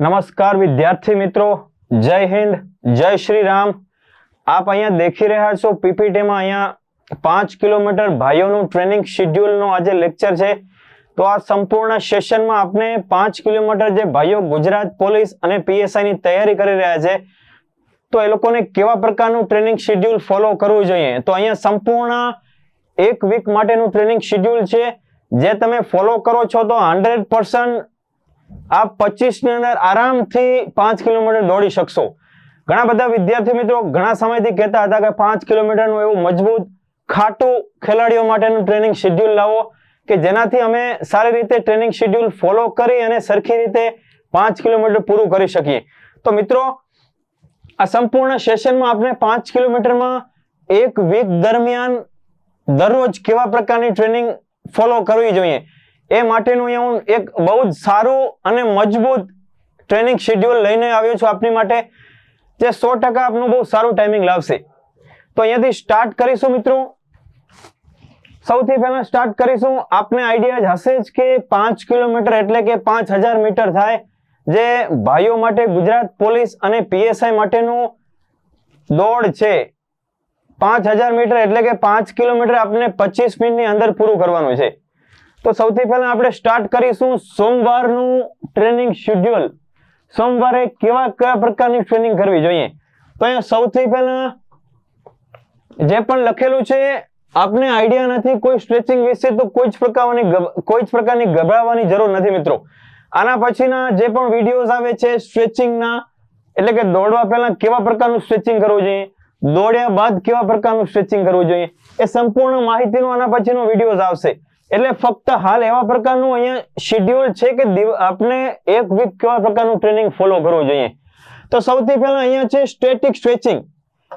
નમસ્કાર વિદ્યાર્થી મિત્રો. જય હિન્દ, જય શ્રી રામ. આપ અહીંયા દેખી રહ્યા છો પીપીટીમાં અહીંયા પાંચ કિલોમીટર ભાઈઓનું ટ્રેનિંગ શિડ્યુલનું આજે લેક્ચર છે. તો આ સંપૂર્ણ સેશનમાં આપણે પાંચ કિલોમીટર જે ભાઈઓ ગુજરાત પોલીસ અને પીએસઆઈની તૈયારી કરી રહ્યા છે, તો એ લોકોને કેવા પ્રકારનું ટ્રેનિંગ શેડ્યુલ ફોલો કરવું જોઈએ? તો અહીંયા સંપૂર્ણ એક વીક માટેનું ટ્રેનિંગ શિડ્યુલ છે. જે તમે ફોલો કરો છો તો હંડ્રેડ આપ પચીસની અંદર આરામથી પાંચ કિલોમીટર દોડી શકશો. ઘણા બધા વિદ્યાર્થી મિત્રો ઘણા સમયથી કહેતા હતા કે પાંચ કિલોમીટરનું એવું મજબૂત, ખાટું ખેલાડીઓ માટેનું ટ્રેનિંગ શેડ્યુલ લાવો કે જેનાથી અમે સારી રીતે ટ્રેનિંગ શેડ્યુલ ફોલો કરી અને સરખી રીતે પાંચ કિલોમીટર પૂરું કરી શકીએ. તો મિત્રો, આ સંપૂર્ણ સેશનમાં આપણે પાંચ કિલોમીટરમાં એક વીક દરમિયાન દરરોજ કેવા પ્રકારની ટ્રેનિંગ ફોલો કરવી જોઈએ? એ માટેનું હું એક બહુ જ સારું અને મજબૂત ટ્રેનિંગ શેડ્યુલ લઈને આવ્યો છું આપની માટે, જે સો ટકા આપનું બહુ સારું ટાઈમિંગ લાવશે. તો અહીંયાથી સ્ટાર્ટ કરીશું મિત્રો. સૌથી પહેલા સ્ટાર્ટ કરીશું. આપને આઈડિયા જ હશે જ કે પાંચ કિલોમીટર એટલે કે પાંચ હજાર મીટર થાય, જે ભાઈઓ માટે, ગુજરાત પોલીસ અને પીએસઆઈ માટેનું દોડ છે. પાંચ હજાર મીટર એટલે કે પાંચ કિલોમીટર આપણે પચીસ મિનિટની અંદર પૂરું કરવાનું છે. તો સૌથી પહેલા આપણે સ્ટાર્ટ કરીશું સોમવારનું ટ્રેનિંગ શેડ્યુલ સોમવારે કેવા કયા પ્રકારની ટ્રેનિંગ કરવી જોઈએ? તો અહીંયા સૌથી પહેલા જે પણ લખેલું છે, આપને આઈડિયા નથી કોઈ સ્ટ્રેચિંગ વિશે તો કોઈ જ પ્રકારની કોઈ જ પ્રકારની ગભરાવાની જરૂર નથી મિત્રો. આના પછીના જે પણ વિડીયોઝ આવે છે સ્ટ્રેચિંગના એટલે કે દોડવા પહેલા કેવા પ્રકારનું સ્ટ્રેચિંગ કરવું જોઈએ? દોડ્યા બાદ કેવા પ્રકારનું સ્ટ્રેચિંગ કરવું જોઈએ? એ સંપૂર્ણ માહિતીનો આના પછીનો વિડીયોઝ આવશે. એટલે ફક્ત હાલ એવા પ્રકારનું અહીંયા શેડ્યુલ છે કે આપને એક વીક કેવા પ્રકારનું ટ્રેનિંગ ફોલો કરવું જોઈએ? તો સૌથી પહેલા અહીંયા છે સ્ટેટિક સ્ટ્રેચિંગ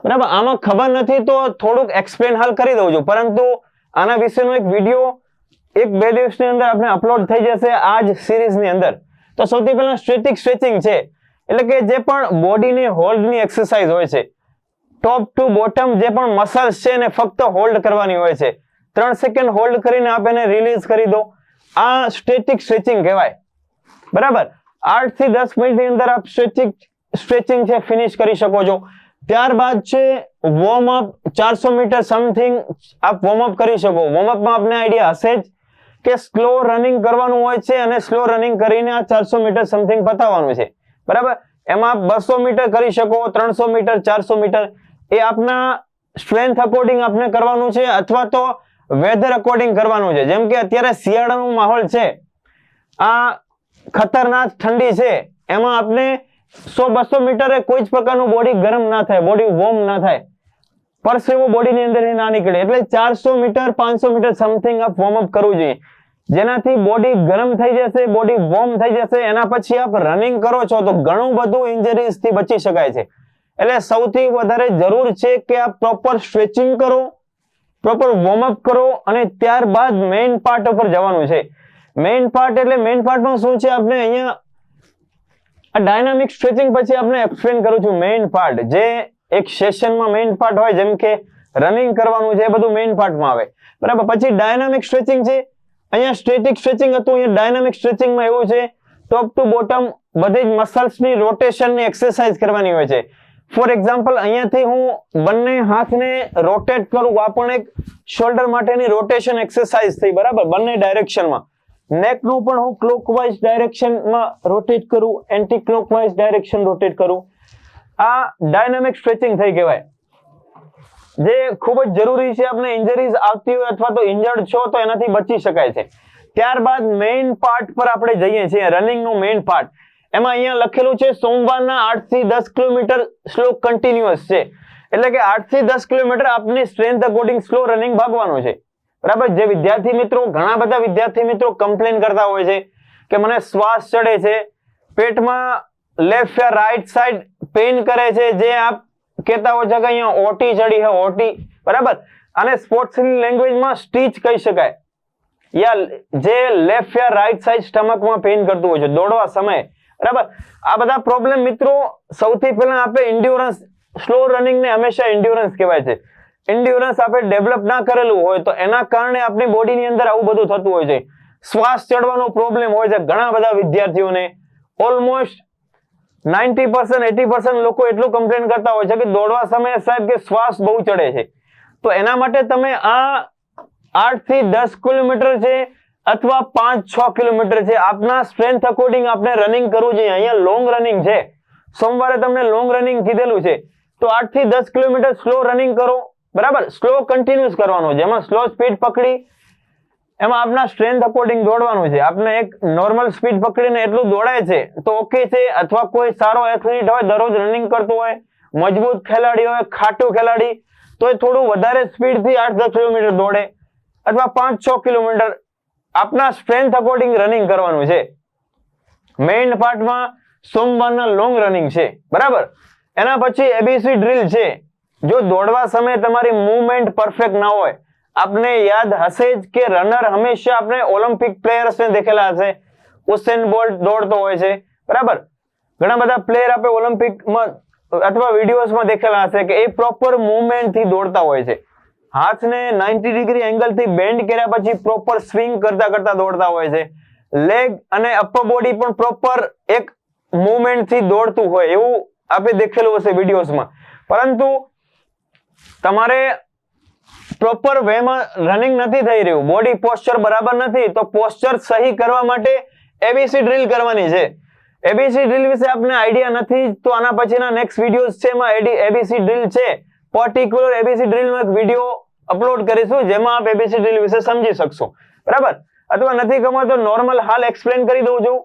બરાબર? આમાં ખબર નથી તો થોડુંક એક્સપ્લેન હાલ કરી દઉં છું. પરંતુ આના વિશેનો એક વીડિયો એક બે દિવસની અંદર આપણે અપલોડ થઈ જશે આ જ સિરીઝની અંદર. તો સૌથી પહેલા સ્ટેટિક સ્ટ્રેચિંગ છે. એટલે કે જે પણ બોડીની હોલ્ડની એક્સરસાઇઝ હોય છે. ટોપ ટુ બોટમ જે પણ મસલ્સ છે એને ફક્ત હોલ્ડ કરવાની હોય છે. ત્રણ સેકન્ડ હોલ્ડ કરીને આપ એને રિલીઝ કરી દો. આ સ્ટેટિક સ્ટ્રેચિંગ કહેવાય. બરાબર? આઠથી દસ મિનિટની અંદર આપ સ્ટ્રેચિંગ સ્ટ્રેચિંગ છે ફિનિશ કરી શકો છો. ત્યારબાદ છે વોર્મ અપ ચારસો મીટર સમથિંગ આપ વોર્મ અપ કરી શકો. વોર્મ અપમાં આપને આઈડિયા હશે જ કે સ્લો રનિંગ કરવાનું હોય છે અને સ્લો રનિંગ કરીને આ ચારસો મીટર સમથિંગ પતાવવાનું છે. બરાબર? એમાં બસો મીટર કરી શકો, ત્રણસો મીટર, ચારસો મીટર. એ આપના સ્ટ્રેન્થ અકોર્ડિંગ આપને કરવાનું છે અથવા તો વેધર અકોર્ડિંગ કરવાનું છે. જેમ કે અત્યારે શિયાળાનો માહોલ છે. આ ખતરનાક ઠંડી છે. એમાં આપણે સો બસો મીટરે કોઈ જ પ્રકારનું બોડી ગરમ ના થાય બોડી વોર્મ ના થાય. પરસેવો બોડીની અંદર ના નીકળે. એટલે ચારસો મીટર, પાંચસો મીટર સમથિંગ આપ વોર્મ અપ કરવું જોઈએ. જેનાથી બોડી ગરમ થઈ જશે બોડી વોર્મ થઈ જશે, એના પછી આપ રનિંગ કરો છો તો ઘણું બધું ઇન્જરીઝથી બચી શકાય છે. એટલે સૌથી વધારે જરૂર છે કે આપ પ્રોપર સ્ટ્રેચિંગ કરો. પ્રોપર વોર્મઅપ કરો અને ત્યારબાદ મેઇન પાર્ટ ઉપર જવાનું છે. મેઇન પાર્ટ એટલે મેઇન પાર્ટમાં શું છે? આપણે અહીંયા આ ડાયનામિક સ્ટ્રેચિંગ પછી આપણે એક્સપ્લેન કરું છું મેઇન પાર્ટ જે એક સેશનમાં મેઇન પાર્ટ હોય, જેમ કે રનિંગ કરવાનું છે, એ બધું મેઇન પાર્ટમાં આવે. બરાબર? પછી ડાયનામિક સ્ટ્રેચિંગ છે. અહીંયા સ્ટેટિક સ્ટ્રેચિંગ હતું, અહીંયા ડાયનામિક સ્ટ્રેચિંગમાં એવું છે. ટોપ ટુ બોટમ બધી જ મસલ્સની રોટેશનની એક્સરસાઇઝ કરવાની હોય છે. ફોર એક્ઝામ્પલ અહીંયાથી હું બંને હાથને રોટેટ કરું, આ પણ એક શોલ્ડર માટેની રોટેશન એક્સરસાઇઝ થઈ, બરાબર? બંને ડાયરેક્શનમાં નેકનું પણ હું ક્લોકવાઇઝ ડાયરેક્શનમાં રોટેટ કરું એન્ટી ક્લોકવાઇઝ ડાયરેક્શન રોટેટ કરું. આ ડાયનામિક સ્ટ્રેચિંગ થઈ કહેવાય. જે ખૂબ જ જરૂરી છે આપણે ઇન્જરીઝ આવતી હોય અથવા તો ઇન્જર્ડ છો, તો એનાથી બચી શકાય છે. ત્યારબાદ મેઇન પાર્ટ પર આપણે જઈએ છીએ રનિંગનું મેઇન પાર્ટ એમાં અહીંયા લખેલું છે, સોમવારના આઠથી દસ કિલોમીટર સ્લો કન્ટિન્યુઅસ છે. એટલે કે આઠથી દસ કિલોમીટર આપની સ્ટ્રેન્થ અકોર્ડિંગ સ્લો રનિંગ ભાગવાનું છે. બરાબર? જે વિદ્યાર્થી મિત્રો, ઘણા બધા વિદ્યાર્થી મિત્રો કમ્પ્લેન કરતા હોય છે કે મને શ્વાસ ચડે છે, પેટમાં લેફ્ટ યા રાઈટ સાઈડ પેઇન કરે છે, જે આપ કહેતા હોય છે કે અહીંયા ઓટી ચડી છે, ઓટી. બરાબર? અને સ્પોર્ટ્સની લેંગ્વેજમાં સ્ટીચ કહી શકાય. યા જે લેફ્ટ યા રાઈટ સાઈડ સ્ટમકમાં પેઇન કરતું હોય છે. દોડવા સમયે. બરાબર? આ બધા પ્રોબ્લેમ મિત્રો સૌથી પહેલા આપણે ઇન્ડ્યોરન્સ સ્લો રનિંગ ને હંમેશા ઇન્ડ્યોરન્સ કહેવાય છે. ઇન્ડ્યોરન્સ આપણે ડેવલપ ના કરેલું હોય તો એના કારણે આપણી બોડીની અંદર આવું બધું થતું હોય છે. શ્વાસ ચડવાનો પ્રોબ્લેમ હોય છે ઘણા બધા વિદ્યાર્થીઓને. Almost ninety percent eighty percent લોકો એટલું કમ્પ્લેન કરતા હોય છે કે દોડવા સમયે સાહેબ કે શ્વાસ બહુ ચડે છે. તો એના માટે તમે આ આઠથી દસ કિલોમીટર છે અથવા પાંચ, છ કિલોમીટર છે. આપના સ્ટ્રેન્થ અકોર્ડિંગ આપણે રનિંગ કરવું જોઈએ. અહીંયા લોંગ રનિંગ છે. સોમવારે તમને લોંગ રનિંગ કીધેલું છે. તો આઠથી દસ કિલોમીટર સ્લો રનિંગ કરો. બરાબર? સ્લો કન્ટિન્યુઅસ કરવાનું છે. એમાં સ્લો સ્પીડ પકડી. એમાં આપના સ્ટ્રેન્થ અકોર્ડિંગ દોડવાનું છે. આપને એક નોર્મલ સ્પીડ પકડીને એટલું દોડાય છે, તો ઓકે છે. અથવા કોઈ સારો એથ્લીટ હોય, દરરોજ રનિંગ કરતો હોય, મજબૂત ખેલાડી હોય, ખાટું ખેલાડી, તો એ થોડું વધારે સ્પીડથી આઠ, દસ કિલોમીટર દોડે. અથવા પાંચ, છ કિલોમીટર આપના સ્ટ્રેન્થ અકોર્ડિંગ રનિંગ કરવાનું છે. મેઇન પાર્ટમાં સોમવારના લોંગ રનિંગ છે. બરાબર? એના પછી એબીસી ડ્રીલ છે. જો દોડવા સમયે તમારી મૂવમેન્ટ પરફેક્ટ ના હોય, આપને યાદ હશે જ કે રનર હંમેશા આપણે ઓલિમ્પિક પ્લેયર્સને દેખેલા હશે. ઉસેન બોલ્ટ દોડતો હોય છે. બરાબર? ઘણા બધા પ્લેયર આપણે ઓલિમ્પિકમાં અથવા વિડીયોઝમાં દેખેલા હશે કે એ પ્રોપર મૂવમેન્ટથી દોડતા હોય છે. હાથને 90 ડિગ્રી એંગલથી બેન્ડ કર્યા પછી પ્રોપર સ્વિંગ કરતા કરતા દોડતા હોય છે. લેગ અને અપર બોડી પણ પ્રોપર એક મૂવમેન્ટથી દોડતું હોય એવું આપણે દેખેલું હશે વિડીયોઝમાં. પરંતુ તમારે પ્રોપર વેમાં રનિંગ નથી થઈ રહ્યું. બોડી પોસ્ચર બરાબર નથી, તો પોસ્ચર સહી કરવા માટે એબીસી ડ્રીલ કરવાની છે. એબીસી ડ્રીલ વિશે આપને આઈડિયા નથી તો આના પછીના નેક્સ્ટ વિડીયોઝ છે એમાં એબીસી ડ્રીલ છે. પર્ટિક્યુલર એબીસી ડ્રીલનો એક વીડિયો અપલોડ કરીશું, જેમાં આપ એબીસી ડ્રીલ વિશે સમજી શકશો. બરાબર? અથવા નથી ગમે તો નોર્મલ હાલ એક્સપ્લેન કરી દઉં છું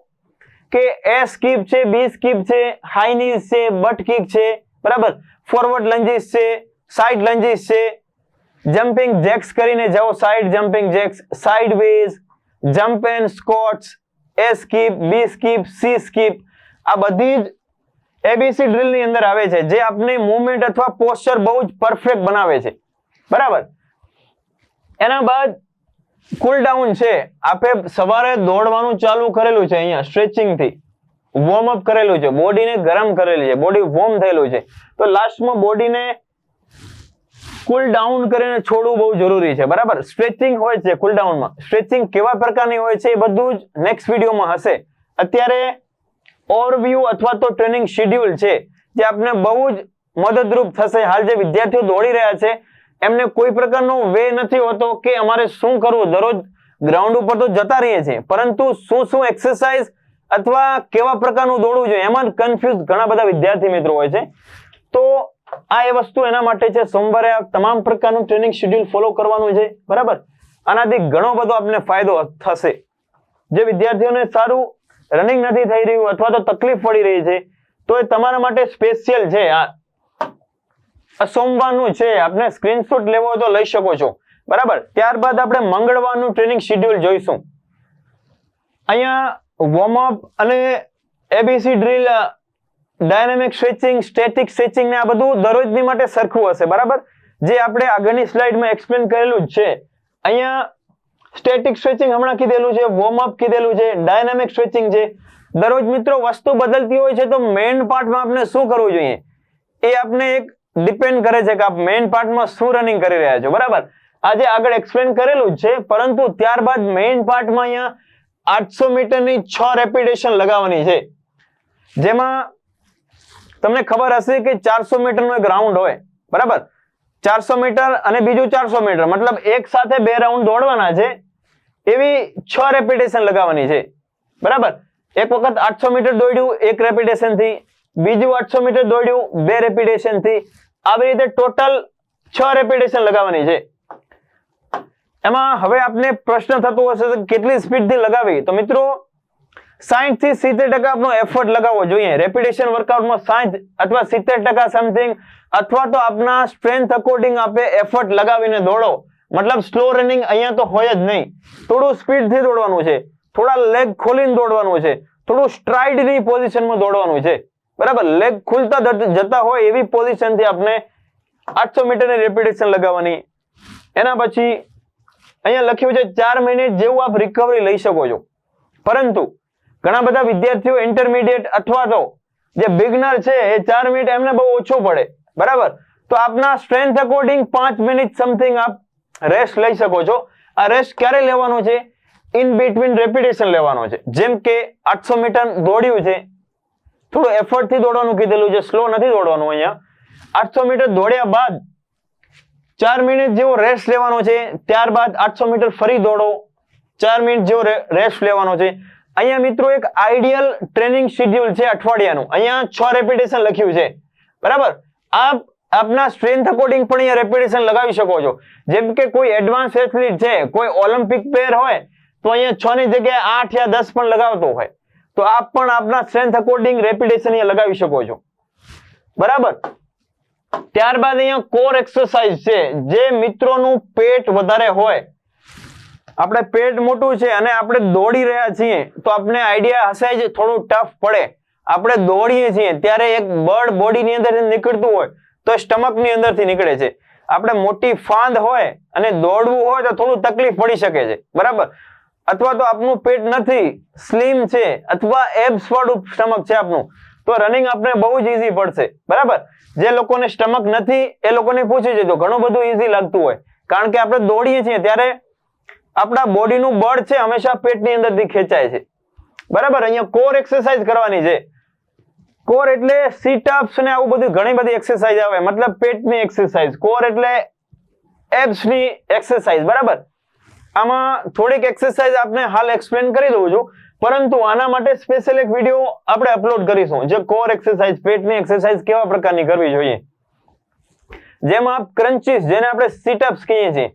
કે એ સ્કીપ છે બી સ્કીપ છે હાઈ નીઝ છે બટ કિક છે, બરાબર? ફોરવર્ડ લંજીસ છે સાઇડ લંજીસ છે. જમ્પિંગ જેક્સ કરીને જાઓ side jumping jacks sideways jump and squats A skip B skip C skip આ બધી જ એબીસી ડ્રીલની અંદર આવે છે, જે આપને મૂવમેન્ટ અથવા પોસ્ચર બહુ જ પરફેક્ટ બનાવે છે. બરાબર? એના બાદ કુલ ડાઉન છે, આપે સવારે દોડવાનું ચાલુ કરેલું છે અહીંયા સ્ટ્રેચિંગથી. વોર્મ અપ કરેલું છે બોડીને ગરમ કરેલી છે બોડી વોર્મ થયેલું છે. તો લાસ્ટમાં બોડીને કુલ ડાઉન કરીને છોડવું બહુ જરૂરી છે, બરાબર? સ્ટ્રેચિંગ હોય છે કુલ ડાઉનમાં સ્ટ્રેચિંગ કેવા પ્રકારની હોય છે એ બધું જ નેક્સ્ટ વિડીયોમાં હશે. અત્યારે ઓવરવ્યુ અથવા તો ટ્રેનિંગ શેડ્યુલ છે, જે આપને બહુ જ મદદરૂપ થશે. હાલ જે વિદ્યાર્થીઓ દોડી રહ્યા છે, એમને કોઈ પ્રકારનો વે નથી હોતો કે અમારે શું કરવું? દરરોજ ગ્રાઉન્ડ ઉપર તો જતા રહીએ છીએ, પરંતુ શું શું એક્સરસાઇઝ અથવા કેવા પ્રકારનું દોડવું જોઈએ? એમાં કન્ફ્યુઝ ઘણા બધા વિદ્યાર્થી મિત્રો હોય છે. તો આ એ વસ્તુ એના માટે છે. સોમવારે આ તમામ પ્રકારનું ટ્રેનિંગ શેડ્યુલ ફોલો કરવાનું છે. બરાબર? આનાથી ઘણો બધો આપને ફાયદો થશે. જે વિદ્યાર્થીઓને સારું રનિંગ નથી થઈ રહ્યું અથવા તો તકલીફ પડી રહી છે, તો એ તમારા માટે સ્પેશિયલ છે આ. સોમવારનું છે આપણે સ્ક્રીનશોટ લેવો તો લઈ શકો છો. બરાબર? ત્યારબાદ આપણે મંગળવારનું ટ્રેનિંગ શેડ્યુલ જોઈશું. અહીંયા વોર્મઅપ અને ABC drill dynamic stretching static stretching ને આ બધું દરરોજની માટે સરખું હશે, બરાબર? જે આપણે આગળની સ્લાઇડમાં એક્સપ્લેન કરેલું જ છે. અહીંયા સ્ટેટિક સ્ટ્રેચિંગ હમણાં કીધેલું છે વોર્મઅપ કીધેલું છે ડાયનામિક સ્ટ્રેચિંગ છે. દરરોજ મિત્રો વસ્તુ બદલતી હોય છે તો મેઇન પાર્ટમાં આપણે શું કરવું જોઈએ? એ આપને એક ડિપેન્ડ કરે છે કે આપ મેઇન પાર્ટમાં શું રનિંગ કરી રહ્યા છો, બરાબર? આજે આગળ એક્સપ્લેન કરેલું જ છે, પરંતુ ત્યારબાદ મેઇન પાર્ટમાં અહીંયા આઠસો મીટરની છ રેપિડેશન લગાવવાની છે. જેમાં તમને ખબર હશે કે ચારસો મીટરનો એક રાઉન્ડ હોય, બરાબર? ચારસો મીટર અને બીજું ચારસો મીટર, મતલબ એક સાથે બે રાઉન્ડ દોડવાના છે. એવી છ રેપિટેશન લગાવવાની છે. બરાબર? એક વખત આઠસો મીટર દોડ્યું, એક રેપિટેશનથી. બીજું આઠસો મીટર દોડ્યું, બે રેપિટેશનથી. આવી રીતે ટોટલ છ રેપિટેશન લગાવવાની છે. એમાં હવે આપને પ્રશ્ન થતો હશે કે કેટલી સ્પીડથી લગાવી તો મિત્રો સાહીઠથી સિત્તેર ટકા આપનો એફર્ટ લગાવવો જોઈએ. રેપિટેશન વર્કઆઉટમાં સાહીઠ અથવા સિત્તેર ટકા સમથિંગ અથવા તો આપના સ્ટ્રેન્થ અકોર્ડિંગ આપે એફર્ટ લગાવીને દોડો. મતલબ સ્લો રનિંગ અહીંયા તો હોય જ નહીં. થોડું સ્પીડથી દોડવાનું છે. થોડા લેગ ખોલીને દોડવાનું છે. થોડું સ્ટ્રાઇડની પોઝિશનમાં દોડવાનું છે. બરાબર? લેગ ખુલતા જતા હોય એવી પોઝિશનથી આપણે આઠસો મીટરની રેપિટેશન લગાવવાની. એના પછી અહીંયા લખ્યું છે, ચાર મિનિટ જેવું આપ રિકવરી લઈ શકો છો. પરંતુ ઘણા બધા વિદ્યાર્થીઓ ઇન્ટરમીડિયેટ અથવા તો જે બિગનર છે, એ ચાર મિનિટ એમને બહુ ઓછો પડે. બરાબર? તો આપના સ્ટ્રેન્થ અકોર્ડિંગ પાંચ મિનિટ સમથિંગ આપ રેસ્ટ લઈ શકો છો. આ રેસ્ટ ક્યારે લેવાનો છે? ઇન બિટવીન રેપિટેશન લેવાનો છે. જેમ કે આઠસો મીટર દોડ્યું છે. થોડું એફર્ટથી દોડવાનું કીધેલું છે. સ્લો નથી દોડવાનું અહીંયા. આઠસો મીટર દોડ્યા બાદ ચાર મિનિટ જેવો રેસ્ટ લેવાનો છે. ત્યારબાદ આઠસો મીટર ફરી દોડો. ચાર મિનિટ જેવો રેસ્ટ લેવાનો છે. અહીંયા મિત્રો એક આઈડિયલ ટ્રેનિંગ શેડ્યુલ છે અઠવાડિયાનું. અહીંયા છ રેપિટેશન લખ્યું છે. બરાબર? આપ આપના સ્ટ્રેન્થ અકોર્ડિંગ પણ અહીંયા રેપિટેશન લગાવી શકો છો. જેમ કે કોઈ એડવાન્સ એથ્લીટ છે, કોઈ ઓલિમ્પિક પ્લેયર હોય, તો અહીંયા છ ની જગ્યાએ આઠ યા દસ પણ લગાવતો હોય. તો આપ પણ આપના સ્ટ્રેન્થ અકોર્ડિંગ રેપિટેશન અહીંયા લગાવી શકો છો. બરાબર? ત્યારબાદ અહીંયા કોર એક્સરસાઇઝ છે, જે મિત્રોનું પેટ વધારે હોય. આપણે પેટ મોટું છે અને આપણે દોડી રહ્યા છીએ, તો આપણે આઈડિયા હશે જ થોડું ટફ પડે. આપણે દોડીએ છીએ, ત્યારે એક બળ બોડીની અંદર નીકળતું હોય તો સ્ટમકની અંદરથી નીકળે છે. આપણે મોટી ફાંદ હોય અને દોડવું હોય તો થોડું તકલીફ પડી શકે છે. બરાબર? અથવા તો આપનું પેટ નથી, સ્લીમ છે, અથવા એબ્સ સ્ટમક છે આપનું. તો રનિંગ આપણે બહુ જ ઈઝી પડશે. બરાબર? જે લોકોને સ્ટમક નથી, એ લોકોને પૂછી જજો ઘણું બધું ઈઝી લાગતું હોય. કારણ કે આપણે દોડીએ છીએ ત્યારે આપણા બોડીનું બળ છે, હંમેશા પેટની અંદરથી ખેંચાય છે. બરાબર? અહીંયા કોર એક્સરસાઇઝ કરવાની છે. કોર એટલે સીટઅપ્સ ને આવું બધું ઘણી બધી એક્સરસાઇઝ આવે. મતલબ પેટની એક્સરસાઇઝ કોર એટલે એબ્સની એક્સરસાઇઝ બરાબર? આમાં થોડીક એક્સરસાઇઝ આપને હાલ એક્સપ્લેન કરી દઉં છું. પરંતુ આના માટે સ્પેશિયલ એક વીડિયો આપણે અપલોડ કરીશું. જે કોર એક્સરસાઇઝ પેટની એક્સરસાઇઝ કેવા પ્રકારની કરવી જોઈએ. જેમાં ક્રન્ચીસ જેને આપણે સીટઅપ્સ કહીએ છીએ.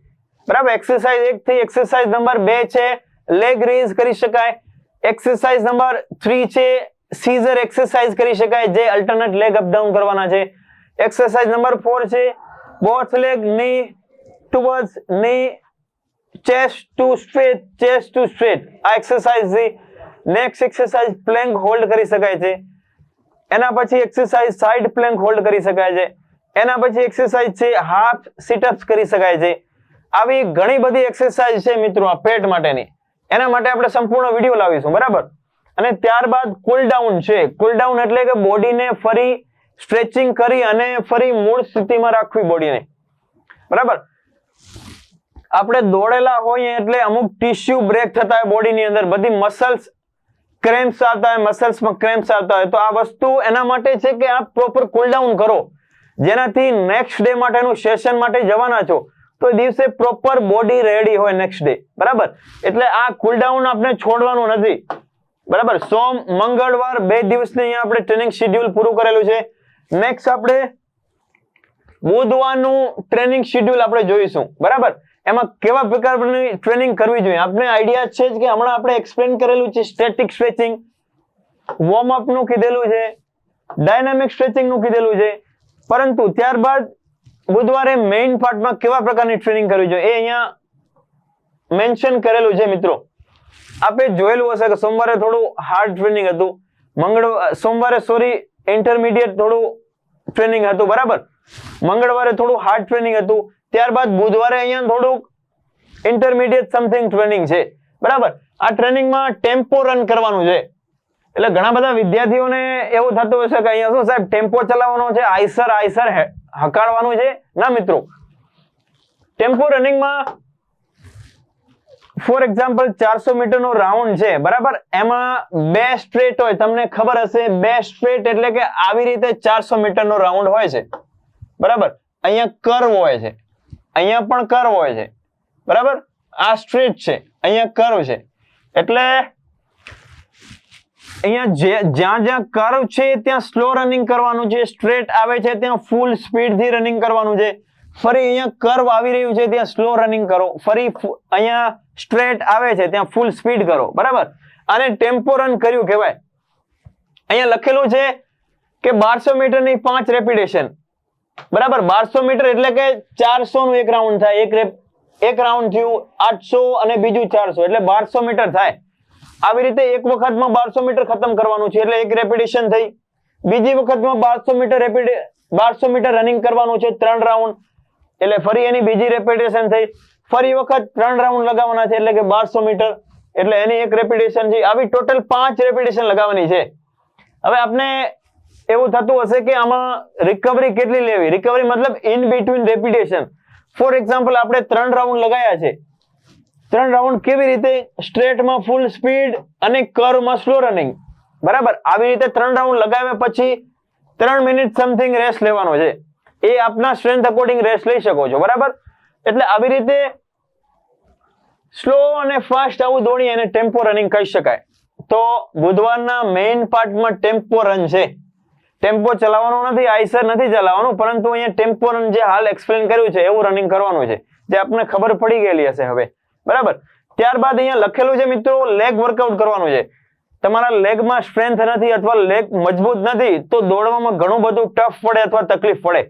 બરાબર? એક્સરસાઇઝ એક થી એક્સરસાઇઝ નંબર બે છે. લેગ રેઝ કરી શકાય. એક્સરસાઇઝ નંબર થ્રી છે. સીઝર એક્સરસાઇઝ કરી શકાય, જે અલ્ટરનેટ લેગ અપ ડાઉન કરવાના છે. એક્સરસાઇઝ નંબર ફોર છે બોથ લેગની ટુવર્ડ્સની chest to straight chest to straight આ એક્સરસાઇઝ છે. નેક્સ્ટ એક્સરસાઇઝ પ્લેન્ક હોલ્ડ કરી શકાય છે. એના પછી એક્સરસાઇઝ સાઇડ પ્લેન્ક હોલ્ડ કરી શકાય છે. એના પછી એક્સરસાઇઝ છે હાફ સિટઅપ્સ કરી શકાય છે. આવી ઘણી બધી એક્સરસાઇઝ છે મિત્રો આ પેટ માટેની. એના માટે આપણે સંપૂર્ણ વીડિયો લાવીશું, બરાબર? અને ત્યારબાદ કુલ ડાઉન છે. કુલ ડાઉન એટલે કે બોડીને ફરી સ્ટ્રેચિંગ કરી અને ફરી મૂળ સ્થિતિમાં રાખવી બોડીને બરાબર? આપણે દોડેલા હોઈએ એટલે અમુક ટીશ્યુ બ્રેક થતા હોય બોડીની અંદર. બધી મસલ્સ ક્રેમ્પ્સ આવતા હોય મસલ્સમાં ક્રેમ્પ્સ આવતા હોય. તો આ વસ્તુ એના માટે છે કે આપ પ્રોપર કુલ ડાઉન કરો. જેનાથી નેક્સ્ટ ડે માટેનું સેશન માટે જવાના છો. તો દિવસે પ્રોપર બોડી રેડી હોય નેક્સ્ટ ડે બરાબર? એટલે આ કુલ ડાઉન આપણે છોડવાનું નથી. બરાબર? સોમ, મંગળવાર બે દિવસની અહીંયા આપણે ટ્રેનિંગ શેડ્યુલ પૂરું કરેલું છે. નેક્સ્ટ આપણે બુધવારનું ટ્રેનિંગ શેડ્યુલ આપણે જોઈશું. બરાબર? એમાં કેવા પ્રકારની ટ્રેનિંગ કરવી જોઈએ? આપણે આઈડિયા છે જ કે હમણાં આપણે એક્સપ્લેન કરેલું છે સ્ટેટિક સ્ટ્રેચિંગ વોર્મ અપ કીધેલું છે. ડાયનામિક સ્ટ્રેચિંગનું કીધેલું છે. પરંતુ ત્યારબાદ બુધવારે મેઇન પાર્ટમાં કેવા પ્રકારની ટ્રેનિંગ કરવી જોઈએ? એ અહીંયા મેન્શન કરેલું છે મિત્રો. આપે જોયેલું હશે કે સોમવારે થોડું હાર્ડ ટ્રેનિંગ હતું. મંગળવાર સોમવારે સોરી ઇન્ટરમીડિયેટ થોડું ટ્રેનિંગ હતું, બરાબર? મંગળવારે થોડું હાર્ડ ટ્રેનિંગ હતું. ત્યારબાદ બુધવારે અહીંયા થોડુંક ઇન્ટરમીડિયેટ સમથિંગ ટ્રેનિંગ છે. બરાબર? આ ટ્રેનિંગમાં ટેમ્પો રન કરવાનું છે. એટલે ઘણા બધા વિદ્યાર્થીઓને એવું થતું હશે કે અહીંયા શું સાહેબ ટેમ્પો ચલાવવાનો છે, આઈસર આઈસર હકાળવાનું છે. ના મિત્રો ટેમ્પો રનિંગમાં ફોર એક્ઝામ્પલ, ચારસો મીટર નો રાઉન્ડ છે, બરાબર? એમાં બે સ્ટ્રેટ હોય, તમને ખબર હશે, બે સ્ટ્રેટ એટલે કે આવી રીતે ચારસો મીટર નો રાઉન્ડ હોય છે, બરાબર? અહીંયા કર્વ હોય છે, અહીંયા પણ કર્વ હોય છે, બરાબર? આ સ્ટ્રેટ છે, અહીંયા કર્વ છે, એટલે અહીંયા જે, જ્યાં જ્યાં કર્વ છે, ત્યાં સ્લો રનિંગ કરવાનું છે, સ્ટ્રેટ આવે છે, ત્યાં ફૂલ સ્પીડથી રનિંગ કરવાનું છે ફરી અહીંયા કર્વ આવી રહ્યું છે, ત્યાં સ્લો રનિંગ કરો. ફરી અહીંયા સ્ટ્રેટ આવે છે, ત્યાં ફૂલ સ્પીડ કરો. બરાબર? અને ટેમ્પો રન કર્યું કહેવાય. અહીંયા લખેલું છે કે બારસો મીટરની પાંચ રેપિડેશન બરાબર? બારસો મીટર એટલે કે ચારસો નું એક રાઉન્ડ થાય. એક રેપ એક રાઉન્ડ થયું આઠસો અને બીજું ચારસો. એટલે બારસો મીટર થાય. આવી રીતે એક વખતમાં બારસો મીટર ખતમ કરવાનું છે. એટલે એક રેપિડેશન થઈ. બીજી વખતમાં બારસો મીટર રેપિટે બારસો મીટર રનિંગ કરવાનું છે. ત્રણ રાઉન્ડ એટલે ફરી એની બીજી રેપિટેશન થઈ. ફરી વખત ત્રણ રાઉન્ડ લગાવવાના છે, એટલે કે બારસો મીટર. એટલે એની એક રેપિટેશન છે. આવી ટોટલ પાંચ રેપિટેશન લગાવવાની છે. હવે આપણે એવું થતું હશે કે આમાં રિકવરી કેટલી લેવી? રિકવરી મતલબ in between repetition for example આપણે ત્રણ રાઉન્ડ લગાયા છે. ત્રણ રાઉન્ડ કેવી રીતે? સ્ટ્રેટમાં ફૂલ સ્પીડ અને કર્વમાં સ્લો રનિંગ બરાબર? આવી રીતે ત્રણ રાઉન્ડ લગાવ્યા પછી ત્રણ મિનિટ સમથિંગ રેસ્ટ લેવાનો છે. એ આપના સ્ટ્રેન્થ અકોર્ડિંગ રેસ્ટ લઈ શકો છો, બરાબર? એટલે આવી રીતે સ્લો અને ફાસ્ટ આવું દોડી અને ટેમ્પો રનિંગ કહી શકાય. તો બુધવારના મેઇન પાર્ટમાં ટેમ્પો રન છે. ટેમ્પો ચલાવવાનો નથી, આઈસર નથી ચલાવવાનું, પરંતુ અહીંયા ટેમ્પો રન જે હાલ એક્સપ્લેન કર્યું છે, એવું રનિંગ કરવાનું છે, જે આપને ખબર પડી ગયેલી હશે હવે, બરાબર? ત્યારબાદ અહીંયા લખેલું છે મિત્રો લેગ વર્કઆઉટ કરવાનું છે. તમારા લેગમાં સ્ટ્રેન્થ નથી અથવા લેગ મજબૂત નથી, તો દોડવામાં ઘણું બધું ટફ પડે અથવા તકલીફ પડે.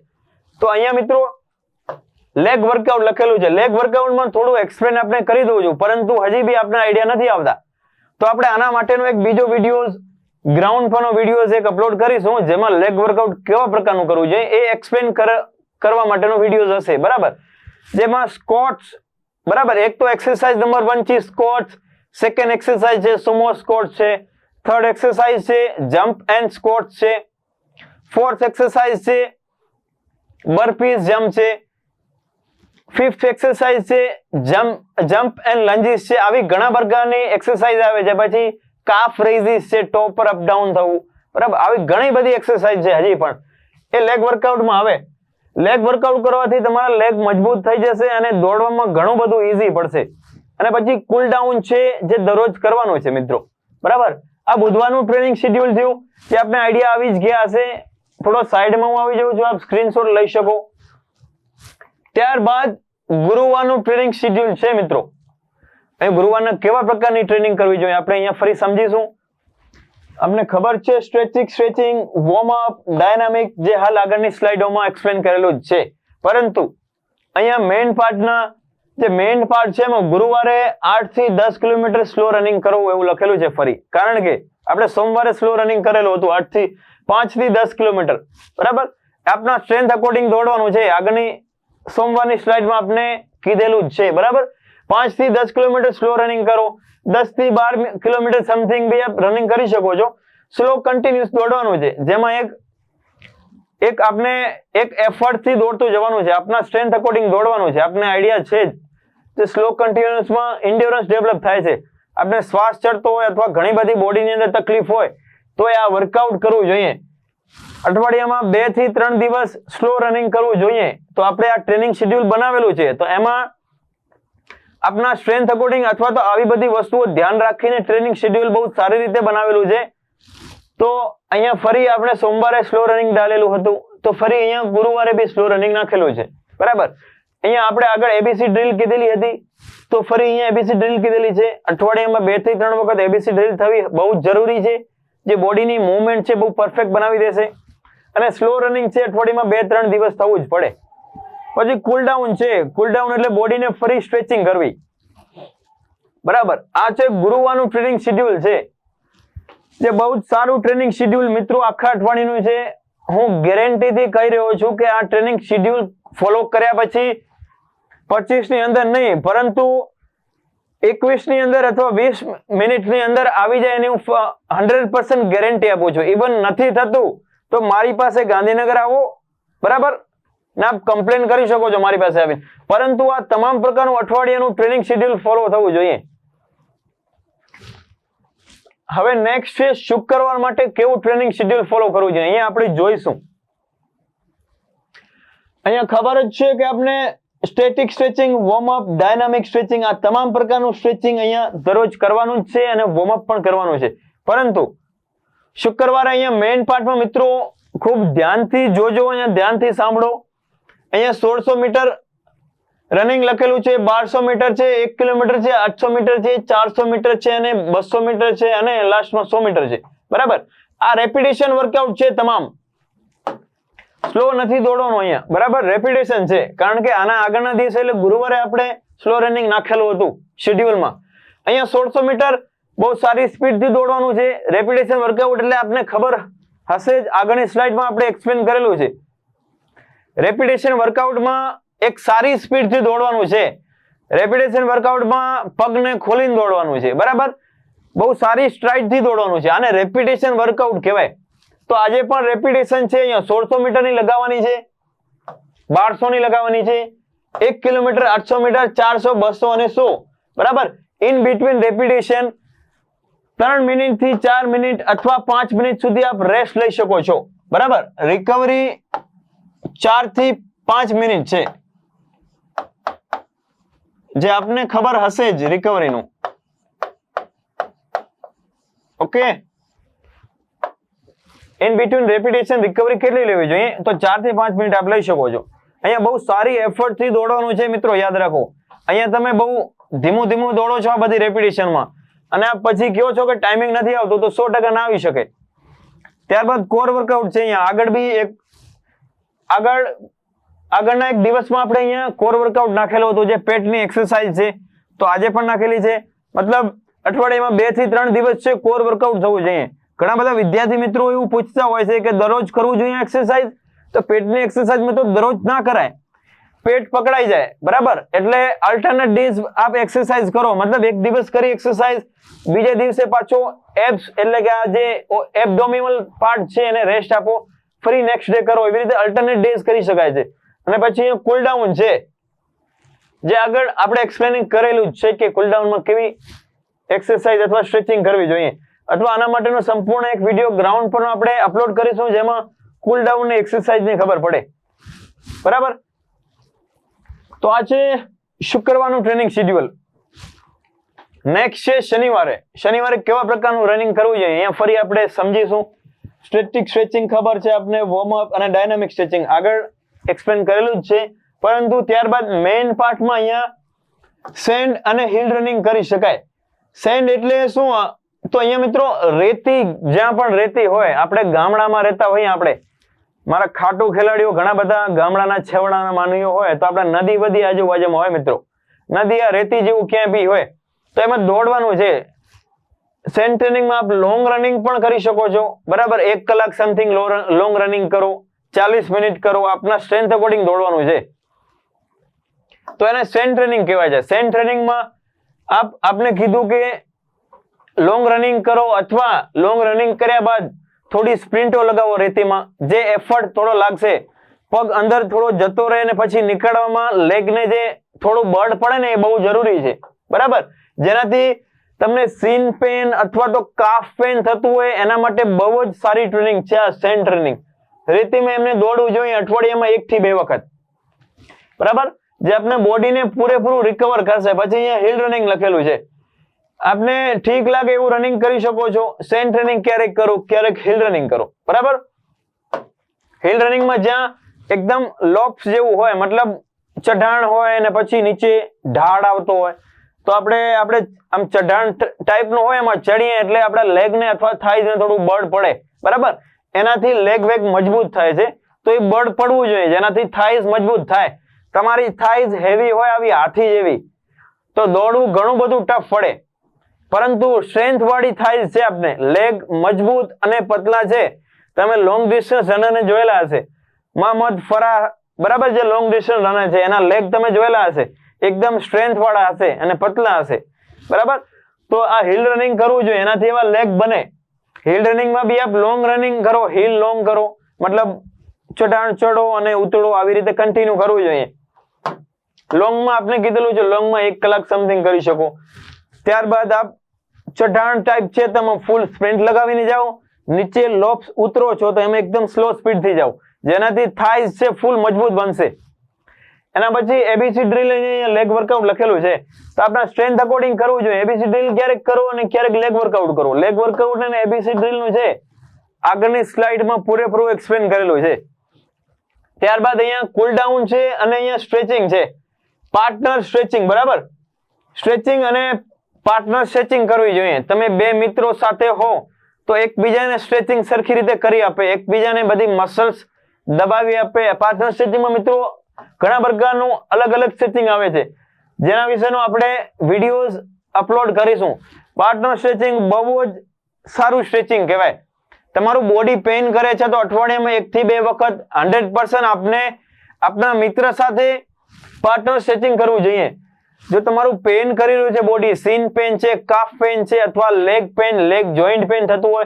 તો અહીંયા મિત્રો લેગ વર્કઆઉટ લખેલું છે. લેગ વર્કઆઉટમાં થોડું એક્સપ્લેન આપણે કરી દઉં છું, પરંતુ હજી બી આપણે આઈડિયા નથી આવતા. તો આપણે આના માટેનો એક બીજો વીડિયો ગ્રાઉન્ડ પરનો વીડિયો એક અપલોડ કરીશું, જેમાં લેગ વર્કઆઉટ કેવા પ્રકારનું કરવું જોઈએ એ એક્સપ્લેન કરવા માટેનો વીડિયો હશે, બરાબર? જેમાં સ્કોટ્સ બરાબર? એક તો એક્સરસાઇઝ નંબર વન છે સ્કોટ્સ સેકન્ડ એક્સરસાઇઝ છે સુમો સ્કોટ છે થર્ડ એક્સરસાઇઝ છે જમ્પ એન્ડ સ્કોટ છે ફોર્થ એક્સરસાઇઝ છે બર્પીઝ જમ્પ છે. ફિફ્થ એક્સરસાઇઝ છે. જમ્પ જમ્પ એન્ડ લંજીસ છે. આવી ઘણા પ્રકારની એક્સરસાઇઝ આવે છે. પછી કાફ રેઝિસ છે. ટોપ પર અપ ડાઉન થવું. બરાબર? આવી ઘણી બધી એક્સરસાઇઝ છે હજી પણ. એ લેગ વર્કઆઉટમાં આવે. લેગ વર્કઆઉટ કરવાથી તમારા લેગ મજબૂત થઈ જશે અને દોડવામાં ઘણું બધું ઈઝી પડશે. અને પછી કુલ ડાઉન છે જે દરરોજ કરવાનું છે મિત્રો. બરાબર? આ બુધવારનું ટ્રેનિંગ શેડ્યુલ થયું. જે આપણે આઈડિયા આવી જ ગયા હશે. થોડો સાઈડમાં હું આવી જાઉં છું, આપ સ્ક્રીનશોટ લઈ શકો. ત્યારબાદ ગુરુવારનું ટ્રેનિંગ શેડ્યુલ છે મિત્રો. અહીં ગુરુવારના કેવા પ્રકારની ટ્રેનિંગ કરવી જોઈએ? આપણે અહીંયા ફરી સમજીશું. અમને ખબર છે stretching stretching warm up dynamic જે હાલ આગળની સ્લાઇડોમાં એક્સપ્લેન કરેલું છે. પરંતુ અહીંયા મેઇન પાર્ટના જે મેઇન પાર્ટ છે એમાં ગુરુવારે આઠથી દસ કિલોમીટર સ્લો રનિંગ કરવું એવું લખેલું છે ફરી. કારણ કે આપણે સોમવારે સ્લો રનિંગ કરેલું હતું આઠથી પાંચથી દસ કિલોમીટર. બરાબર? આપના સ્ટ્રેન્થ અકોર્ડિંગ દોડવાનું છે. આગળની સોમવારની સ્લાઇડમાં આપણે કીધેલું જ છે. બરાબર? પાંચથી દસ કિલોમીટર સ્લો રનિંગ કરો. દસથી બાર કિલોમીટર સમથિંગ બી આપ રનિંગ કરી શકો છો. સ્લો કન્ટિન્યુઅસ દોડવાનું છે. જેમાં એક એક આપને એક એફર્ટથી દોડતું જવાનું છે. આપના સ્ટ્રેન્થ અકોર્ડિંગ દોડવાનું છે. આપને આઈડિયા છે જ. તે સ્લો કન્ટિન્યુઅસમાં ઇન્ડ્યોરન્સ ડેવલપ થાય છે. આપણે શ્વાસ ચડતો હોય અથવા ઘણી બધી બોડીની અંદર તકલીફ હોય તો આ વર્કઆઉટ કરવું જોઈએ. અઠવાડિયામાં બેથી ત્રણ દિવસ સ્લો રનિંગ કરવું જોઈએ. તો આપણે આ ટ્રેનિંગ શેડ્યુલ બનાવેલું છે. તો એમાં આપના સ્ટ્રેન્થ અકોર્ડિંગ અથવા તો આવી બધી વસ્તુઓ ધ્યાન રાખીને ટ્રેનિંગ શેડ્યુલ બહુ સારી રીતે બનાવેલું છે. તો અહીંયા ફરી આપણે સોમવારે સ્લો રનિંગ ડાલેલું હતું. તો ફરી અહીંયા ગુરુવારે બી સ્લો રનિંગ નાખેલું છે. બરાબર? અહીંયા આપણે આગળ એબીસી ડ્રીલ કીધેલી હતી. તો ફરી અહીંયા એબીસી ડ્રીલ કીધેલી છે. અઠવાડિયામાં બેથી ત્રણ વખત એબીસી ડ્રીલ થવી બહુ જરૂરી છે. જે બોડીની મૂવમેન્ટ છે બહુ પરફેક્ટ બનાવી દેશે. અને સ્લો રનિંગ છે, અઠવાડિયામાં બે, ત્રણ દિવસ થવું જ પડે. પછી કુલ ડાઉન છે. કુલડાઉન એટલે બોડીને ફરી સ્ટ્રેચિંગ કરવી. બરાબર. આ છે ગુરુવારનું ટ્રેનિંગ શેડ્યુલ છે. જે બહુ જ સારું ટ્રેનિંગ શેડ્યુલ મિત્રો, આખા અઠવાડિયાનું છે. હું ગેરંટીથી કહી રહ્યો છું કે આ ટ્રેનિંગ શેડ્યુલ ફોલો કર્યા પછી પચીસની અંદર નહીં, પરંતુ એકવીસની અંદર અથવા વીસ મિનિટની અંદર આવી જાય એની હું હંડ્રેડ પર્સન્ટ ગેરંટી આપું છું. ઇવન નથી થતું તો મારી પાસે ગાંધીનગર આવો. બરાબર? ના કમ્પ્લેન કરી શકો છો મારી પાસે આવીને. પરંતુ આ તમામ પ્રકારનું અઠવાડિયાનું ટ્રેનિંગ શેડ્યુલ ફોલો થવું જોઈએ. હવે નેક્સ્ટ છે શુક્રવાર માટે કેવું ટ્રેનિંગ શેડ્યુલ ફોલો કરવું જોઈએ? અહીંયા આપણે જોઈશું. અહીંયા ખબર જ છે કે આપણે static stretching warm up dynamic stretching આ તમામ પ્રકારનું સ્ટ્રેચિંગ અહીંયા દરરોજ કરવાનું જ છે અને વોર્મઅપ પણ કરવાનું છે. પરંતુ શુક્રવારે અહીંયા મેઇન પાર્ટમાં મિત્રો ખૂબ ધ્યાનથી જોજો, અહીંયા ધ્યાનથી સાંભળો. અહીંયા સોળસો મીટર રનિંગ લખેલું છે, બારસો મીટર છે, એક કિલોમીટર છે, આઠસો મીટર છે, ચારસો મીટર છે અને બસો મીટર છે અને લાસ્ટમાં સો મીટર છે. બરાબર? આ રેપિટેશન વર્કઆઉટ છે તમામ. સ્લો નથી દોડવાનું અહીંયા. બરાબર? રેપિટેશન છે. કારણ કે આના આગળના દિવસે એટલે ગુરુવારે આપણે સ્લો રનિંગ નાખેલું હતું શેડ્યુલમાં અહીંયા સોળસો મીટર બહુ સારી સ્પીડથી દોડવાનું છે. રેપિડેશન વર્કઆઉટ એટલે આપને ખબર હશે જ. આગળની સ્લાઇડમાં આપણે એક્સપ્લેન કરેલું છે. રેપિડેશન વર્કઆઉટમાં એક સારી સ્પીડથી દોડવાનું છે. રેપિડેશન વર્કઆઉટમાં પગને ખોલીને દોડવાનું છે. બરાબર? બહુ સારી સ્ટ્રાઇડથી દોડવાનું છે. આને રેપિડેશન વર્કઆઉટ કહેવાય. તો આજે પણ રેપિટેશન છે અહીંયા. સોળસો મીટરની લગાવવાની છે. બારસો ની લગાવવાની છે. એક કિલોમીટર આઠસો મીટર, ચારસો, બસો અને સો. બરાબર? ઇન બિટવીન રેપિટેશન ત્રણ મિનિટથી ચાર મિનિટ અથવા પાંચ મિનિટ સુધી આપ રેસ્ટ લઈ શકો છો. બરાબર? રિકવરી ચારથી પાંચ મિનિટ છે. જે આપને ખબર હશે જ રિકવરીનું okay in between repetition recovery કેટલી લેવી જોઈએ? તો ચારથી પાંચ મિનિટ આપ લઈ શકો છો. અહીંયા બહુ સારી એફર્ટથી દોડવાનું છે મિત્રો, યાદ રાખો. અહીંયા તમે બહુ ધીમું ધીમું દોડો છો આ બધી રેપિટેશનમાં અને આ પછી કહો છો કે ટાઈમિંગ નથી આવતો, તો સો ટકા ના આવી શકે. ત્યારબાદ કોર વર્કઆઉટ છે અહીંયા. આગળ બી એક, આગળ, આગળના એક દિવસમાં આપણે અહીંયા કોર વર્કઆઉટ નાખેલો હતો જે પેટની એક્સરસાઇઝ છે, તો આજે પણ નાખેલી છે. મતલબ અઠવાડિયામાં બેથી ત્રણ દિવસ છે કોર વર્કઆઉટ થવું જોઈએ. ઘણા બધા વિદ્યાર્થી મિત્રો એવું પૂછતા હોય છે કે દરરોજ કરવું જોઈએ એક્સરસાઇઝ તો પેટની એક્સરસાઇઝ તો દરરોજ ના કરાય. પેટ પકડાઈ જાય. બરાબર? એટલે અલ્ટરનેટ ડેઝ આપ એક્સરસાઇઝ કરો. મતલબ એક દિવસ કરી એક્સરસાઇઝ બીજે દિવસે પાછો એબ્સ એટલે કે આ જે એબડોમિનલ પાર્ટ છે એને રેસ્ટ આપો. ફરી નેક્સ્ટ ડે કરો. એવી રીતે અલ્ટરનેટ ડેઝ કરી શકાય છે. અને પછી અહીંયા કુલ ડાઉન છે. જે આગળ આપણે એક્સપ્લેનિંગ કરેલું જ છે કે કુલ ડાઉનમાં કેવી એક્સરસાઇઝ અથવા સ્ટ્રેચિંગ કરવી જોઈએ. અથવા આના માટેનો સંપૂર્ણ એક વીડિયો ગ્રાઉન્ડ પર આપણે અપલોડ કરીશું, જેમાં કુલ ડાઉનની એક્સરસાઇઝની ખબર પડે. બરાબર? તો આ છે શુક્રવારનું ટ્રેનિંગ શેડ્યુલ નેક્સ્ટ છે શનિવારે. શનિવારે કેવા પ્રકારનું રનિંગ કરવું જોઈએ? અહીંયા ફરી આપણે સમજીશું. સ્ટેટિક સ્ટ્રેચિંગ ખબર છે આપને વોર્મઅપ અને ડાયનામિક સ્ટ્રેચિંગ આગળ એક્સપ્લેન કરેલું જ છે. પરંતુ ત્યારબાદ મેઇન પાર્ટમાં અહીંયા સેન્ડ અને હિલ રનિંગ કરી શકાય. સેન્ડ એટલે શું? તો અહીંયા મિત્રો રેતી, જ્યાં પણ રેતી હોય, આપણે ગામડામાં રહેતા હોઈએ આપણે. મારા ખાટુ ખેલાડીઓ ઘણા બધા ગામડાના છેવાડાના માનવીઓ હોય, તો આપણે નદી બધી આજુબાજુમાં હોય મિત્રો. નદી આ રેતી જેવું ક્યાંય બી હોય, તો એમાં દોડવાનું છે. સેન્ટ ટ્રેનિંગમાં આપ લોંગ રનિંગ પણ કરી શકો છો. બરાબર એક કલાક સમથિંગ લોંગ રનિંગ કરો. ચાલીસ મિનિટ કરો. આપના સ્ટ્રેન્થ અકોર્ડિંગ દોડવાનું છે. તો એને સેન્ટ ટ્રેનિંગ કહેવાય છે. સેન્ટ ટ્રેનિંગમાં આપ, આપને કીધું કે લોંગ રનિંગ કરો અથવા લોંગ રનિંગ કર્યા બાદ થોડી સ્પ્રિન્ટો લગાવો રેતીમાં. જે એફર્ટ થોડો લાગશે. પગ અંદર થોડો જતો રહે ને પછી નીકળવામાં લેગને જે થોડું બળ પડે ને એ બહુ જરૂરી છે. બરાબર? જેનાથી તમને સીન પેન અથવા તો કાફ પેન થતું હોય એના માટે બહુ જ સારી ટ્રેનિંગ છે આ સેન્ટ ટ્રેનિંગ રેતીમાં એમને દોડવું જોઈએ અઠવાડિયામાં એક થી બે વખત. બરાબર? જે આપણે બોડીને પૂરેપૂરું રિકવર કરશે. પછી અહીંયા હિલ રનિંગ લખેલું છે. આપને ઠીક લાગે એવું રનિંગ કરી શકો છો? સેન્ટ રનિંગ ક્યારેક કરો, ક્યારેક હિલ રનિંગ કરો. બરાબર? હિલ રનિંગમાં જ્યાં એકદમ લોપ્સ જેવું હોય, મતલબ ચઢાણ હોય અને પછી નીચે ઢાળ આવતો હોય, તો આપણે આપણે આમ ચઢાણ ટાઈપનું હોય એમાં ચડીએ એટલે આપણા લેગને અથવા થાઈઝને થોડું બળ પડે. બરાબર? એનાથી લેગ વેગ મજબૂત થાય છે. તો એ બળ પડવું જોઈએ, જેનાથી થાઈઝ મજબૂત થાય. તમારી થાઈઝ હેવી હોય, આવી હાથી જેવી. તો દોડવું ઘણું બધું ટફ પડે. પરંતુ સ્ટ્રેન્થ વાળી થાઈઝ છે આપને. લેગ મજબૂત અને પતલા છે. તમે લોંગ ડિસ્ટન્સ રનરને જોયેલા હશે. મોહમ્મદ ફરાહ બરાબર જે લોંગ ડિસ્ટન્સ રનર છે. એના લેગ તમે જોયેલા હશે. એકદમ સ્ટ્રેન્થ વાળા હશે અને પતલા હશે. બરાબર? તો આ હિલ રનિંગ કરવું જોઈએ. એનાથી એવા લેગ બને. હિલ રનિંગમાં બી આપ લોંગ રનિંગ કરો હિલ લોંગ કરો. મતલબ ચઢાણ ચડો અને ઉતળો આવી રીતે કન્ટિન્યુ કરવું જોઈએ. લોંગમાં આપને કીધેલું છે લોંગમાં એક કલાક સમથિંગ કરી શકો. ત્યારબાદ આપ ચઢાણ ટાઈપ છે, તમે ફૂલ સ્પ્રિન્ટ લગાવીને જાઓ. નીચે લોપ્સ ઉતરો છો, તો એમાં એકદમ સ્લો સ્પીડ થઈ જાઓ. જેનાથી થાઈઝ છે ફૂલ મજબૂત બનશે. એના પછી એબીસી ડ્રીલ લેગ વર્કઆઉટ લખેલું છે. તો આપણે સ્ટ્રેન્થ અકોર્ડિંગ કરવું જોઈએ. એબીસી ડ્રીલ ક્યારેક કરો અને ક્યારેક લેગ વર્કઆઉટ કરો. લેગ વર્કઆઉટ અને એબીસી ડ્રીલનું છે, આગળની સ્લાઇડમાં પૂરેપૂરું એક્સપ્લેન કરેલું છે. ત્યારબાદ અહીંયા કુલ ડાઉન છે અને અહીંયા સ્ટ્રેચિંગ છે. પાર્ટનર સ્ટ્રેચિંગ બરાબર? સ્ટ્રેચિંગ અને પાર્ટનર સ્ટ્રેચિંગ કરવી જોઈએ. તમે બે મિત્રો સાથે હો, તો એકબીજાને સ્ટ્રેચિંગ સરખી રીતે કરી આપે. એકબીજાને બધી મસલ્સ દબાવી આપે. પાર્ટનર સ્ટ્રેચિંગમાં મિત્રો ઘણા પ્રકારનું અલગ અલગ સ્ટ્રેચિંગ આવે છે. જેના વિશેનો આપણે વિડીયોઝ અપલોડ કરીશું. પાર્ટનર સ્ટ્રેચિંગ બહુ જ સારું સ્ટ્રેચિંગ કહેવાય. તમારું બોડી પેઇન કરે છે તો અઠવાડિયામાં એકથી બે વખત હંડ્રેડ પર્સન્ટ આપને આપના મિત્ર સાથે પાર્ટનર સ્ટ્રેચિંગ કરવું જોઈએ. જો તમારું પેન કરી રહ્યું છે બોડી સીન પેન છે કાફ પેન છે અથવા leg pain leg joint pain થતું હોય,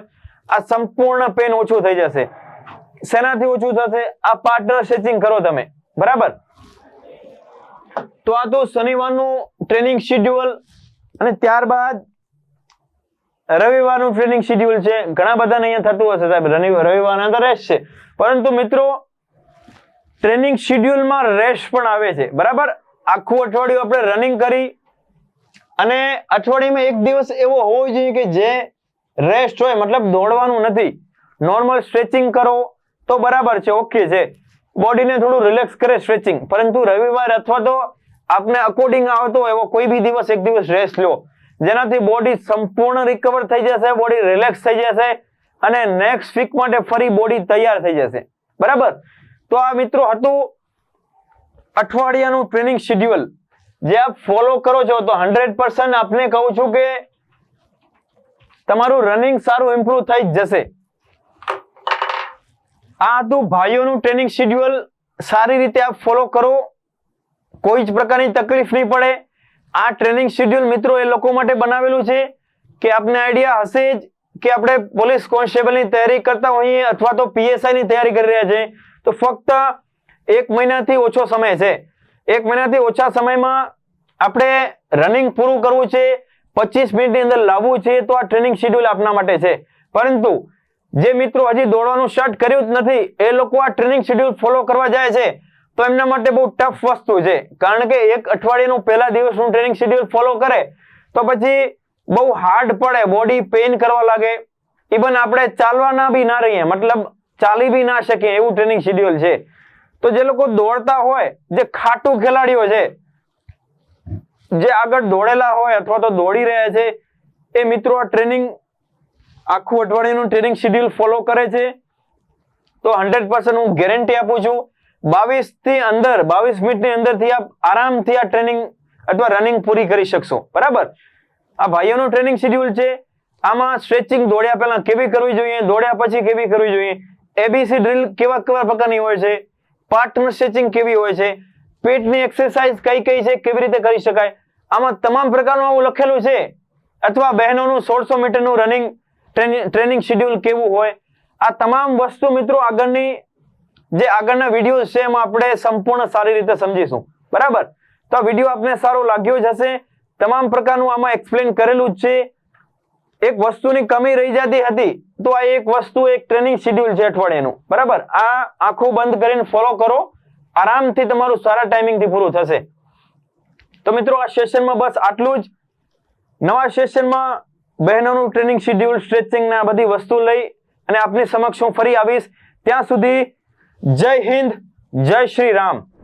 આ સંપૂર્ણ પેન ઓછું થઈ જશે. શેનાથી ઓછું થશે? આ પાર્ટનર સ્ટ્રેચિંગ કરો તમે. બરાબર? તો આ તો શનિવારનું ટ્રેનિંગ શિડ્યુઅલ અને ત્યારબાદ રવિવારનું ટ્રેનિંગ શિડ્યુલ છે. ઘણા બધાને અહીંયા થતું હશે સાહેબ. રવિ- રવિવારના તો રેસ્ટ છે. પરંતુ મિત્રો ટ્રેનિંગ શિડ્યુલમાં રેસ્ટ પણ આવે છે. બરાબર? આખું અઠવાડિયું આપણે રનિંગ કરી. અને અઠવાડિયામાં એક દિવસ એવો હોવો જોઈએ કે જે રેસ્ટ હોય, મતલબ દોડવાનું નથી. નોર્મલ સ્ટ્રેચિંગ કરો તો બરાબર છે ઓકે છે. બોડીને થોડું રિલેક્સ કરે સ્ટ્રેચિંગ પરંતુ રવિવાર અથવા તો આપને અકોર્ડિંગ આવતો એવો કોઈ બી દિવસ એક દિવસ રેસ્ટ લો. જેનાથી બોડી સંપૂર્ણ રિકવર થઈ જશે બોડી રિલેક્સ થઈ જશે અને નેક્સ્ટ વીક માટે ફરી બોડી તૈયાર થઈ જશે. બરાબર? તો આ મિત્રો હતું અઠવાડિયાનું ટ્રેનિંગ શેડ્યુલ જે આપ ફોલો કરો છો તો હંડ્રેડ પર્સન્ટ આપને કહું છું કે તમારું રનિંગ સારું ઇમ્પ્રુવ થઈ જશે. આ હતું ભાઈઓનું ટ્રેનિંગ શેડ્યુલ સારી રીતે આપ ફોલો કરો. કોઈ જ પ્રકારની તકલીફ નહીં પડે. આ ટ્રેનિંગ શેડ્યુલ મિત્રો એ લોકો માટે બનાવેલું છે કે આપને આઈડિયા હશે જ કે આપણે પોલીસ કોન્સ્ટેબલની તૈયારી કરતા હોઈએ અથવા તો પીએસઆઈની તૈયારી કરી રહ્યા છે. તો ફક્ત એક મહિનાથી ઓછો સમય છે. એક મહિનાથી ઓછા સમયમાં આપણે રનિંગ પૂરું કરવું છે, પચીસ મિનિટની અંદર લાવવું છે, તો આ ટ્રેનિંગ શેડ્યુલ આપના માટે છે. પરંતુ જે મિત્રો હજી દોડવાનું સ્ટાર્ટ કર્યું જ નથી, એ લોકો આ ટ્રેનિંગ શેડ્યુલ ફોલો કરવા જાય છે. તો એમના માટે બહુ ટફ વસ્તુ છે. કારણ કે એક અઠવાડિયાનું પહેલા દિવસનું ટ્રેનિંગ શેડ્યુલ ફોલો કરે, તો પછી બહુ હાર્ડ પડે બોડી પેઇન કરવા લાગે. ઇવન આપણે ચાલવાના બી ના રહીએ, મતલબ ચાલી બી ના શકીએ એવું ટ્રેનિંગ શેડ્યુલ છે. તો જે લોકો દોડતા હોય, જે ખાટું ખેલાડીઓ છે, જે આગળ દોડેલા હોય અથવા તો દોડી રહ્યા છે, એ મિત્રો આ ટ્રેનિંગ, આખું અઠવાડિયાનું ટ્રેનિંગ શેડ્યુલ ફોલો કરે છે. તો હંડ્રેડ પર્સન્ટ હું ગેરંટી આપું છું બાવીસથી અંદર, બાવીસ મિનિટની અંદરથી આપ આરામથી આ ટ્રેનિંગ અથવા રનિંગ પૂરી કરી શકશો. બરાબર? આ ભાઈઓનું ટ્રેનિંગ શેડ્યુલ છે. આમાં સ્ટ્રેચિંગ દોડ્યા પહેલા કેવી કરવી જોઈએ, દોડ્યા પછી કેવી કરવી જોઈએ? એબીસી ડ્રીલ કેવા કેવા પ્રકારની હોય છે? પાર્ટનર સ્ટ્રેચિંગ કેવી હોય છે? પેટની એક્સરસાઇઝ કઈ કઈ છે? કેવી રીતે કરી શકાય? આમાં તમામ પ્રકારનું આવું લખેલું છે. અથવા બહેનોનું સોળસો મીટરનું રનિંગ ટ્રેનિંગ શેડ્યુલ કેવું હોય? આ તમામ વસ્તુ મિત્રો આગળની, જે આગળના વીડિયો છે એમાં આપણે સંપૂર્ણ સારી રીતે સમજીશું. બરાબર? તો આ વીડિયો આપને સારો લાગ્યો જ હશે. તમામ પ્રકારનું આમાં એક્સપ્લેન કરેલું જ છે. એક વસ્તુની કમી રહી જતી હતી, તો આ એક વસ્તુ એક ટ્રેનિંગ શેડ્યુલ છે અઠવાડિયાનું. બરાબર? આ આંખો બંધ કરીને ફોલો કરો. આરામથી તમારું સારા ટાઈમિંગથી પૂરું થશે. તો મિત્રો, આ સેશનમાં બસ આટલું જ. નવા સેશનમાં બહેનોનું ટ્રેનિંગ શેડ્યુલ સ્ટ્રેચિંગ ના બધી વસ્તુ લઈ અને આપની સમક્ષ હું ફરી આવીશ. ત્યાં સુધી જય હિન્દ, જય શ્રી રામ.